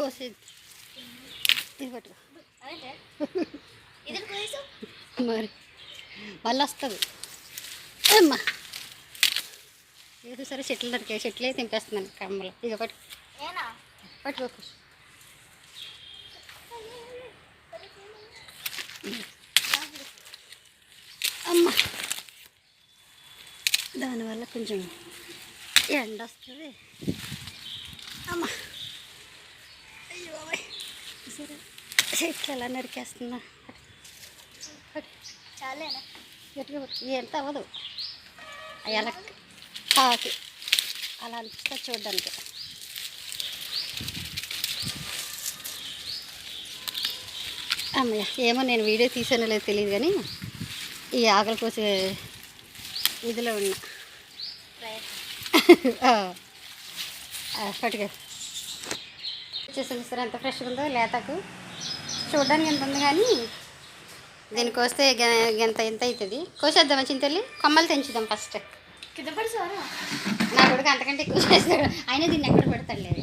కోసం మరి మళ్ళీ వస్తుంది అమ్మా ఏదో సరే చెట్లు నరికే చెట్లే తెంపేస్తున్నాను కమ్మలు ఇక పట్టు. ఏనా పట్టుకో అమ్మ. దానివల్ల కొంచెం ఎండ వస్తుంది అమ్మ. చెట్లు ఎలా నరికేస్తున్నా చాలేనా? గట్టిగా. ఎంత అవ్వదు ఎలా కాకి అలా అనిపిస్తుంది చూడడానికి. అమ్మయ్య ఏమో నేను వీడియో తీసానో లేదో తెలియదు కానీ ఈ ఆకలి కోసే ఇదిలో ఉన్నా. పట్టుకో. వచ్చేసింది సార్ ఎంత ఫ్రెష్గా ఉందో లేతకు. చూడడానికి ఎంత ఉంది కానీ దీనికి వస్తే గ- ఎంత ఎంత అవుతుంది కోసేద్దామా చింతల్లి? కొమ్మలు తెంచుదాం ఫస్ట్ నా కొడుకు అంతకంటే ఎక్కువ చేస్తాడు. అయినా దీన్ని ఎక్కడ పెడతాడు లేదు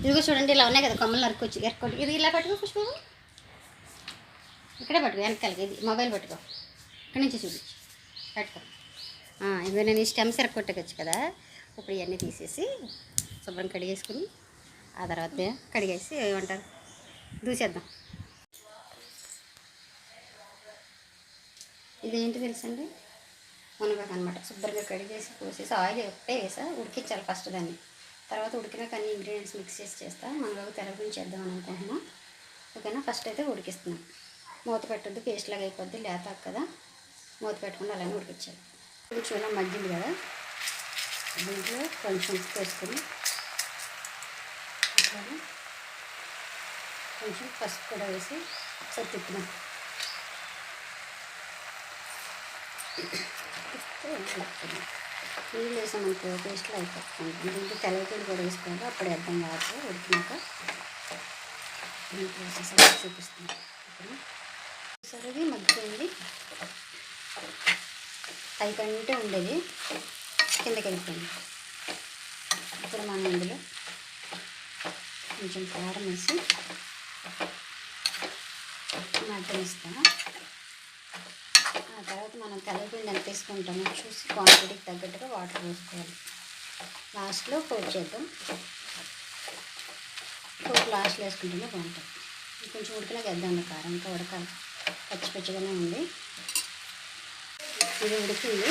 ఇదిగో చూడండి ఇలా ఉన్నాయి కదా కొమ్మలు నరుకొచ్చి ఎరకొట్టి ఇది ఇలా పట్టుకో పుష్ప ఇక్కడే పట్టుకో వెనకాలకి ఇది. మొబైల్ పట్టుకో. ఇక్కడి నుంచి చూపించు పట్టుకో. ఇదిగో నేను ఈ స్టెమ్స్ ఎరకొట్టకొచ్చు కదా. ఇప్పుడు ఇవన్నీ తీసేసి శుభ్రం కడిగేసుకుని ఆ తర్వాత కడిగేసి ఏమంటారు? దూసేద్దాం. ఇదేంటి తెలుసండి? మునగాకు అనమాట శుభ్రంగా కడిగేసి పోసేసి ఆయిల్ ఒకటే వేసా ఉడికించాలి ఫస్ట్ దాన్ని. తర్వాత ఉడికినాక అన్ని ఇంగ్రీడియంట్స్ మిక్స్ చేసి చేస్తా మునగాకు తెరగుని చేద్దామని అనుకుంటున్నాం. ఓకేనా? ఫస్ట్ అయితే ఉడికిస్తున్నాం. మూత పెట్టద్దు పేస్ట్ లాగా అయిపోద్ది లేత కదా. మూత పెట్టకుండా అలానే ఉడికించాలి. కొంచెం ఇలా మగ్గింది కదా. దీంట్లో కొంచెం ఉప్పు అట్లానే కొంచెం పసుపు కూడా వేసి ఒకసారి తిప్పుదాం. నీళ్ళు వేసామనుకో పేస్ట్లో అయిపోతుంది. దీనికి తెల్లగడ్డలు కూడా వేసుకోవాలి. అప్పుడు అర్థం కాదు ఉడికినాక దీంట్లో వేసేసరికి చూపిస్తుంది ఓకేనా సరే మగ్గిపోయింది. పైకంటే ఉండేది కిందకి వెళ్ళిపోయింది. ఇప్పుడు మనం ఇందులో కొంచెం కారం వేసి మటన్ ఆ తర్వాత మనం తెల్లపిండి ఎంత చూసి క్వాంటిటీకి తగ్గట్టుగా వాటర్ పోసుకోవాలి. లాస్ట్లో కోట్ చేద్దాం. కోట్ లాస్ట్లో వేసుకుంటేనే బాగుంటుంది. కొంచెం ఉడికినాక వేద్దాం కారం. ఇంకా ఉడకాలి. పచ్చి పచ్చిగానే ఉంది. ఇది ఉడికింది.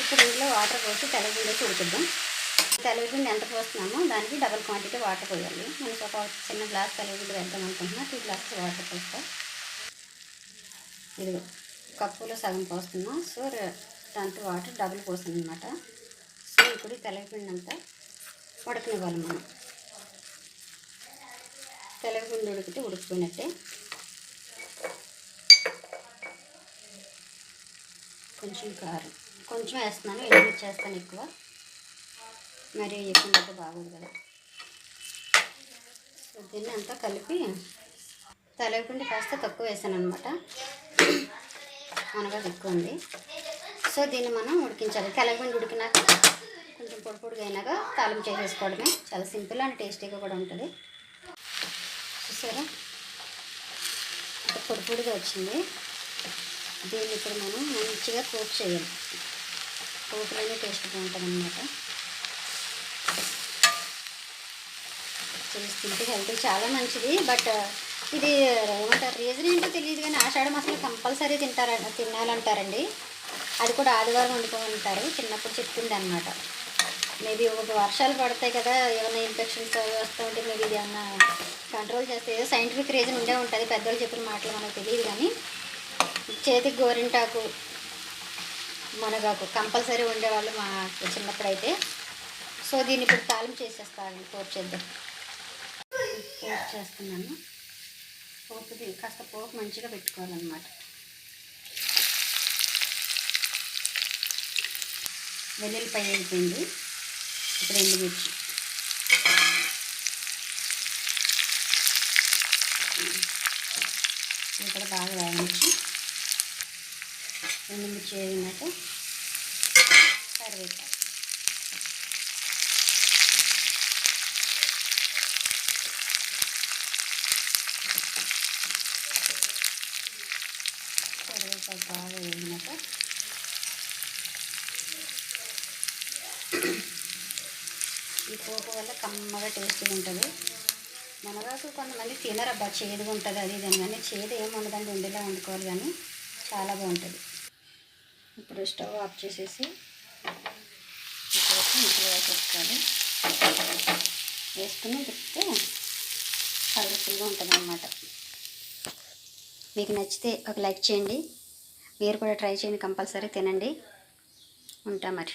ఇప్పుడు ఇంట్లో వాటర్ పోసి తెల్లపిండి వేసి ఉడికిద్దాం. తెల్లపిండి ఎంత పోస్తున్నామో దానికి డబల్ క్వాంటిటీ వాటర్ పోయాలి. మనకు ఒక చిన్న గ్లాస్ తెల్లపిండి వేద్దాం అనుకుంటున్నా. టూ గ్లాస్ వాటర్ పోస్తాం. ఇది కప్పులో సగం పోస్తున్నాం. సో దాంతో దాంట్లో వాటర్ డబుల్ పోస్తుంది అనమాట సో ఇప్పుడు ఈ అంతా ఉడకనివ్వాలి మనం. తెల్లపిండి ఉడికితే ఉడికిపోయినట్టే. కొంచెం కారం. కొంచెం వేస్తున్నాను. ఎన్ని చేస్తాను ఎక్కువ? మరి ఎక్కువ బాగుంది కదా. దీన్ని అంతా కలిపి తెలవకుండా కాస్త తక్కువ వేసాను అనమాట అనగా ఎక్కువ ఉంది. సో దీన్ని మనం ఉడికించాలి. తెలగపిండి ఉడికినాక కొంచెం పొడి పొడిగా అయినాక తాలింపు చేసేసుకోవడమే. చాలా సింపుల్ అండ్ టేస్టీగా కూడా ఉంటుంది. చూసారా? పొడి పొడిగా వచ్చింది. దీన్ని ఇప్పుడు మనం మంచిగా కోక్ చేయాలి. కోకులోనే టేస్ట్ బాగుంటుంది అనమాట చేసుకుంటే హెల్త్ చాలా మంచిది. బట్ ఇది ఏమంటారు రీజన్ ఏంటో తెలియదు కానీ ఆషాఢ మాసంలో కంపల్సరీ తింటారంట తినాలంటారండి. అది కూడా ఆదివారం వండుకోమంటారు. చిన్నప్పుడు చెప్తుంది అనమాట మేబీ ఒక వర్షాలు పడతాయి కదా ఏమైనా ఇన్ఫెక్షన్స్ అవి వస్తూ ఉంటే మేబీ ఇది ఏమన్నా కంట్రోల్ చేస్తే ఏదో సైంటిఫిక్ రీజన్ ఉండే ఉంటుంది. పెద్దలు చెప్పిన మాటలు మనకు తెలియదు కానీ చేతికి గోరింటాకు మునగాకు కంపల్సరీ ఉండేవాళ్ళు మా చిన్నప్పుడైతే. సో దీన్ని ఇప్పుడు తాళం చేసేస్తాను పోర్చేద్దాం చేద్దాం చేస్తున్నాను. పోపుది కాస్త పోపు మంచిగా పెట్టుకోవాలన్నమాట. వెల్లుల్లిపాయ అయిపోయింది. ఇప్పుడు ఎండుమిర్చి ఇది కూడా బాగా వేగనిచ్చి ఎండుమిర్చి వేగినాక కరివేపాకు. కరివేపాకు బాగా వేగినాక ఈ పోపు వల్ల కమ్మగా టేస్ట్గా ఉంటుంది. మనగాకు కొంతమంది తినరబ్బా చేదుగా ఉంటుంది అది దాని కానీ చేదు ఏమి ఉండదండి ఉండేలా వండుకోవాలి కానీ చాలా బాగుంటుంది. ఇప్పుడు స్టవ్ ఆఫ్ చేసేసి ఈ ఇంట్లో వేసేసుకోవాలి. వేసుకుని తిప్పితే కలర్ఫుల్గా ఉంటుంది అన్నమాట మీకు నచ్చితే ఒక లైక్ చేయండి. మీరు కూడా ట్రై చేయండి కంపల్సరీ తినండి. ఉంటా మరి.